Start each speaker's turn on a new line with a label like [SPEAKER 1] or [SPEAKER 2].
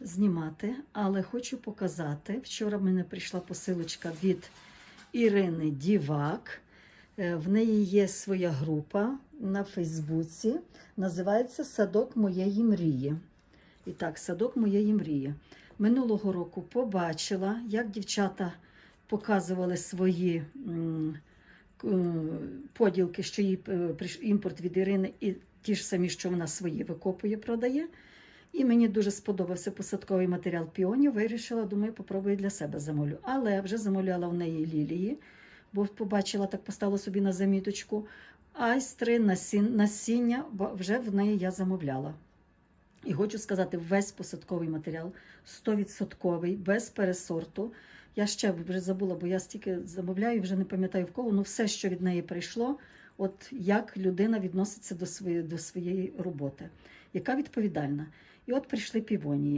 [SPEAKER 1] знімати, але хочу показати. Вчора в мене прийшла посилочка від Ірини Дівак. Е, В неї є своя група на Фейсбуці. Називається Садок моєї мрії. І так, садок моєї мрії. Минулого року побачила, як дівчата показували свої е, поділки, що їй е, імпорт від Ірини, і ті ж самі, що вона свої викопує, продає. І мені дуже сподобався посадковий матеріал піонів. Вирішила, думаю, попробую для себе замовлю. Але вже замовляла в неї лілії, бо побачила, так поставила собі на заміточку. Айстри, насіння, бо вже в неї я замовляла. І хочу сказати, весь посадковий матеріал 100%, без пересорту. Я ще вже забула, бо я стільки замовляю, вже не пам'ятаю в кого. Ну, все, що від неї прийшло, от як людина відноситься до своєї, до своєї роботи, яка відповідальна. І от прийшли півонії.